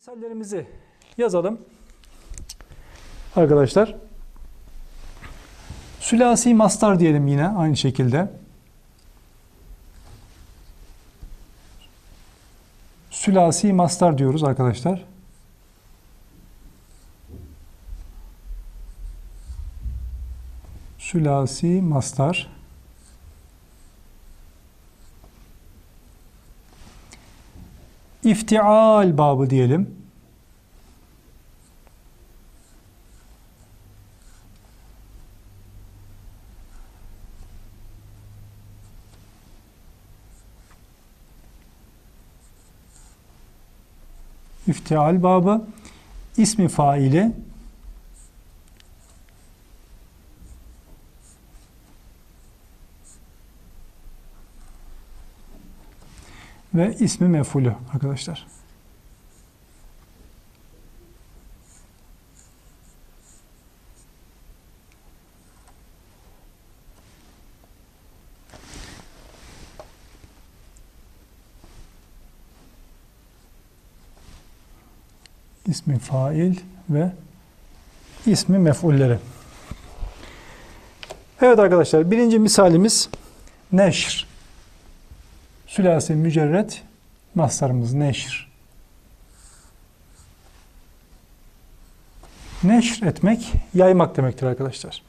Misallerimizi yazalım. Arkadaşlar. Sülasi mastar diyelim yine aynı şekilde. Sülasi mastar diyoruz arkadaşlar. Sülasi mastar. İftial babı diyelim. İftial babı ismi faili ve ismi mefulü arkadaşlar. ismi fail ve ismi mef'ulleri. Evet arkadaşlar birinci misalimiz neşr. Sülasi mücerret mastarımız neşr. Neşr etmek yaymak demektir arkadaşlar.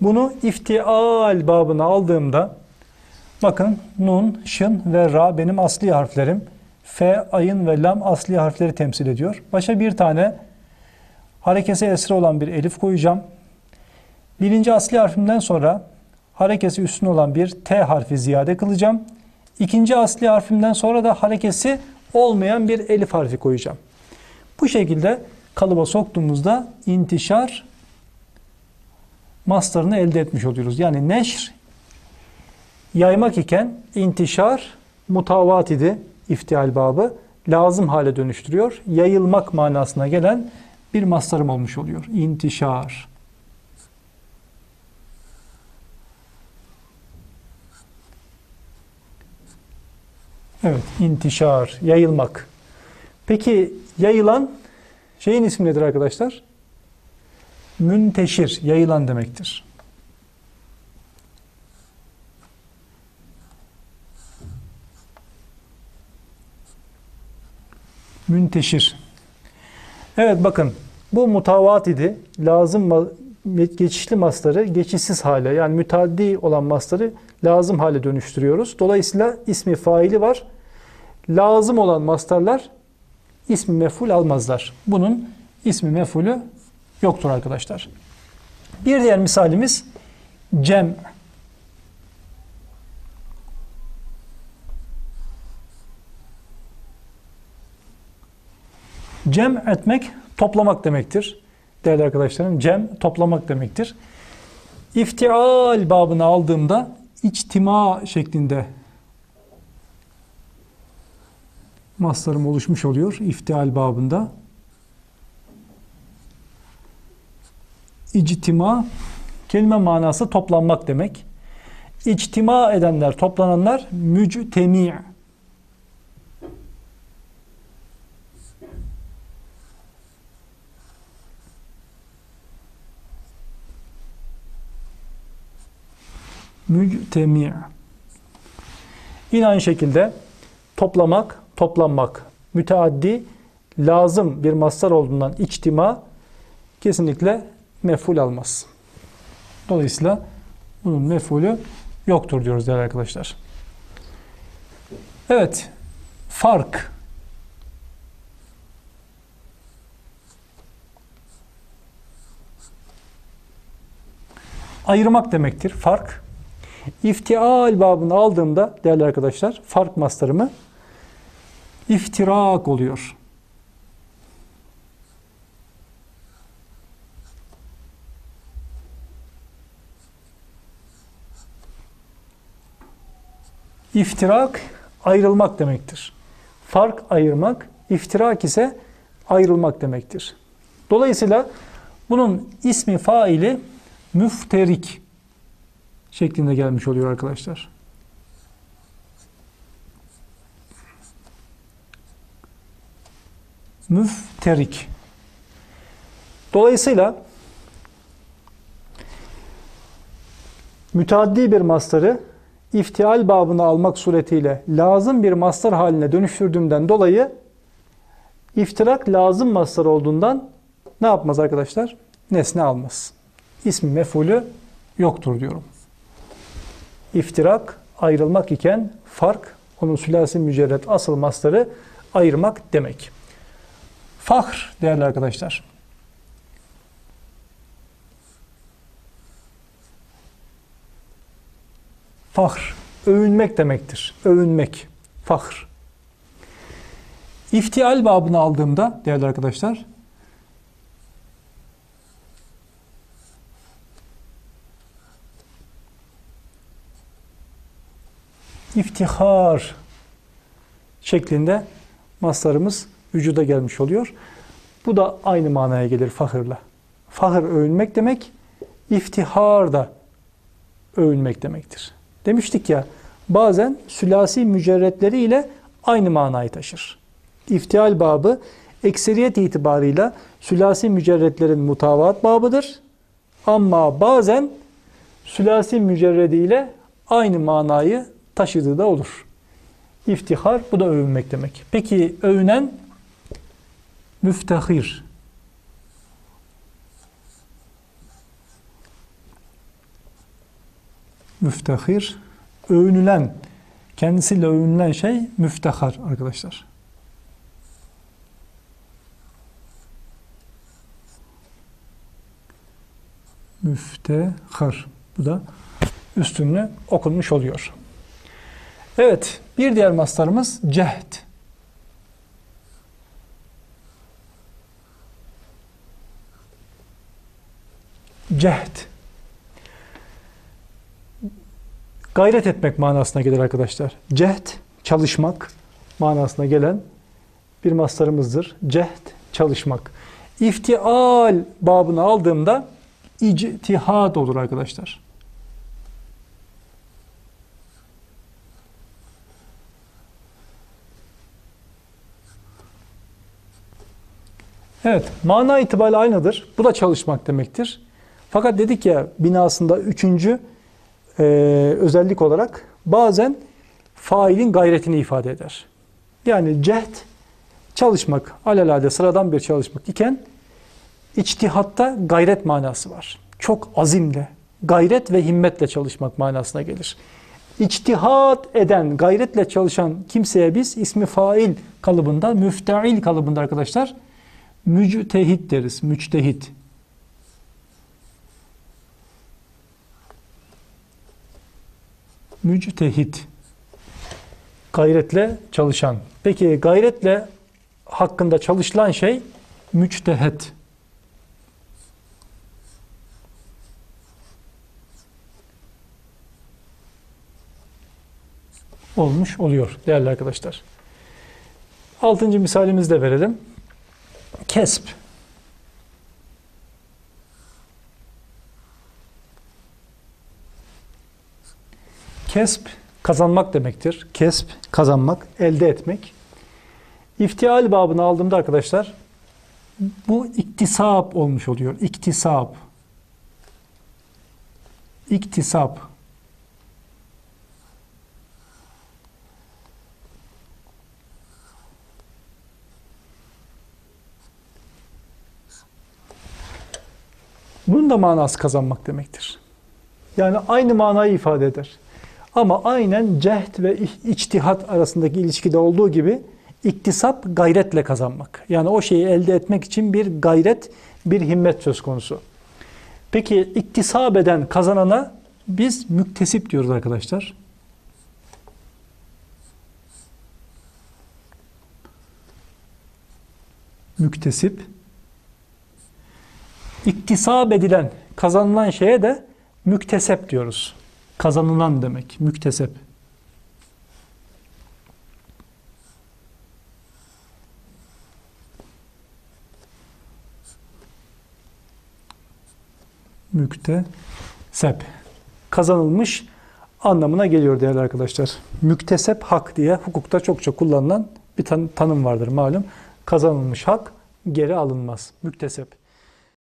Bunu iftial babına aldığımda bakın nun, şın ve ra benim asli harflerim. F, ayın ve lam asli harfleri temsil ediyor. Başa bir tane harekesi esre olan bir elif koyacağım. Birinci asli harfimden sonra harekesi üstüne olan bir T harfi ziyade kılacağım. İkinci asli harfimden sonra da harekesi olmayan bir elif harfi koyacağım. Bu şekilde kalıba soktuğumuzda intişar mastarını elde etmiş oluyoruz. Yani neşr yaymak iken intişar mutavat idi iftial babı lazım hale dönüştürüyor. Yayılmak manasına gelen bir mastarım olmuş oluyor. İntişar. Evet, intişar, yayılmak. Peki yayılan şeyin ismi nedir arkadaşlar? Münteşir, yayılan demektir. Münteşir. Evet bakın bu mutavat idi. Lazım geçişli masları geçişsiz hale yani müteaddi olan masları lazım hale dönüştürüyoruz. Dolayısıyla ismi faili var. Lazım olan mastarlar ismi meful almazlar. Bunun ismi mefulü yoktur arkadaşlar. Bir diğer misalimiz cem. Cem etmek toplamak demektir. Değerli arkadaşlarım cem toplamak demektir. İftial babını aldığımda içtima şeklinde maslarım oluşmuş oluyor iftial babında. İctima kelime manası toplanmak demek. İctima edenler, toplananlar müctemi' müctemi. Yine aynı şekilde toplamak, toplanmak, müteaddi, lazım bir mastar olduğundan içtima kesinlikle meful almaz. Dolayısıyla bunun mefulü yoktur diyoruz değerli arkadaşlar. Evet, fark. Ayırmak demektir, fark. İftial babını aldığımda değerli arkadaşlar fark mastarımı iftirak oluyor. İftirak ayrılmak demektir. Fark ayırmak, iftirak ise ayrılmak demektir. Dolayısıyla bunun ismi faili müfterik şeklinde gelmiş oluyor arkadaşlar. Müfterik. Dolayısıyla müteaddi bir mastarı iftial babını almak suretiyle lazım bir mastar haline dönüştürdüğümden dolayı iftirak lazım mastar olduğundan ne yapmaz arkadaşlar? Nesne almaz. İsmi mefulü yoktur diyorum. İftirak ayrılmak iken fark onun sülasi mücerret asıl mastarı ayırmak demek. Fahr değerli arkadaşlar. Fahr, övünmek demektir. Övünmek, fahr. İftial babını aldığımda değerli arkadaşlar, iftihar şeklinde maslarımız vücuda gelmiş oluyor. Bu da aynı manaya gelir fahırla. Fahır övünmek demek, iftihar da övünmek demektir. Demiştik ya bazen sülasi mücerretleri ile aynı manayı taşır. İftihal babı ekseriyet itibarıyla sülasi mücerretlerin mutavaat babıdır. Ama bazen sülasi mücerrediyle aynı manayı taşıdığı da olur. İftihar bu da övünmek demek. Peki övünen müftehir. Müftehir övünülen kendisiyle övünülen şey müftehar arkadaşlar. Müftehar. Bu da üstünlü okunmuş oluyor. Evet, bir diğer mastarımız cehd. Cehd. Gayret etmek manasına gelir arkadaşlar. Cehd, çalışmak manasına gelen bir mastarımızdır. Cehd, çalışmak. İftial babını aldığımda ictihad olur arkadaşlar. Evet, mana itibariyle aynıdır. Bu da çalışmak demektir. Fakat dedik ya binasında üçüncü e, özellik olarak bazen failin gayretini ifade eder. Yani cehd çalışmak, alelade sıradan bir çalışmak iken içtihatta gayret manası var. Çok azimle, gayret ve himmetle çalışmak manasına gelir. İçtihat eden, gayretle çalışan kimseye biz ismi fail kalıbında, müfteil kalıbında arkadaşlar müctehit deriz. Müctehit. Müctehit. Gayretle çalışan. Peki gayretle hakkında çalışılan şey müctehet. olmuş oluyor değerli arkadaşlar. Altıncı misalimizi de verelim. Kesp. Kesp kazanmak demektir. Kesp kazanmak, elde etmek. İftial babını aldığımda arkadaşlar bu iktisap olmuş oluyor. İktisap. İktisap. Bunun da manası kazanmak demektir. Yani aynı manayı ifade eder. Ama aynen cehd ve içtihat arasındaki ilişkide olduğu gibi iktisap gayretle kazanmak. Yani o şeyi elde etmek için bir gayret, bir himmet söz konusu. Peki iktisap eden kazanana biz müktesip diyoruz arkadaşlar. Müktesip iktisap edilen, kazanılan şeye de müktesep diyoruz. Kazanılan demek, müktesep. Müktesep. Kazanılmış anlamına geliyor değerli arkadaşlar. Müktesep hak diye hukukta çokça kullanılan bir tan tanım vardır malum. kazanılmış hak geri alınmaz. Müktesep.